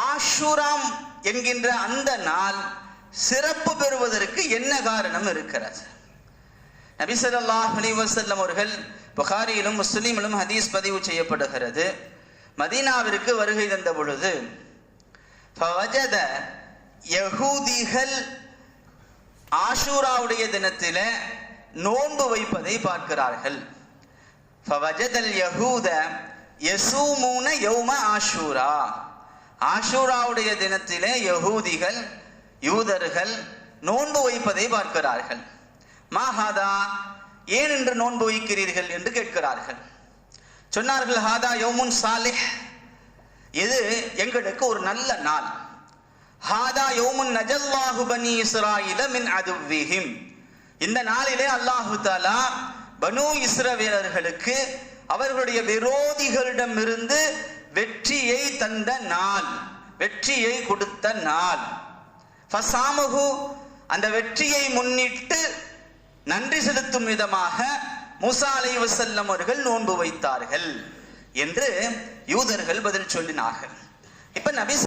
ஆஷுராம் என்கின்ற அந்த நாள் சிறப்பு பெறுவதற்கு என்ன காரணம் இருக்கிறது? நபிசல்லாஹ் அலிவசல்லம் அவர்கள் புகாரியிலும் முஸ்லீமிலும் ஹதீஸ் பதிவு செய்யப்படுகிறது. மதீனாவிற்கு வருகை தந்த பொழுது ஃபவஜத யஹூதிகள் ஆஷூராவுடைய தினத்தில் நோன்பு வைப்பதை பார்க்கிறார்கள். ஃபவஜதல் யஹூத யசூமூன யௌம ஆஷூரா. ஆஷூராவுடைய தினத்திலே யகூதிகள் யூதர்கள் நோன்பு வைப்பதை பார்க்கிறார்கள். மாஹாதா ஏன் என்று நோன்பு வைக்கிறீர்கள் என்று கேட்கிறார்கள். சொன்னார்கள் ஹாதா யோமுன் சாலிஹ். இது எங்களுக்கு ஒரு நல்ல நாள். ஹாதா யோமுன் நஜல்லாஹு பனி இஸ்ராயில மின் அதுவிஹிம் இந்த நாளிலே அல்லாஹு தாலா பனு இஸ்ரவேலர்களுக்கு அவர்களுடைய விரோதிகளிடமிருந்து வெற்றியை தந்த நாள் வெற்றியை கொடுத்த நாள். ஃபசாமுகு அந்த வெற்றியை முன்னிட்டு நன்றி செலுத்தும் விதமாக மூசா அலை வசல்லம் அவர்கள் நோன்பு வைத்தார்கள் என்று யூதர்கள் பதில் சொல்லினார்கள். இப்ப நபி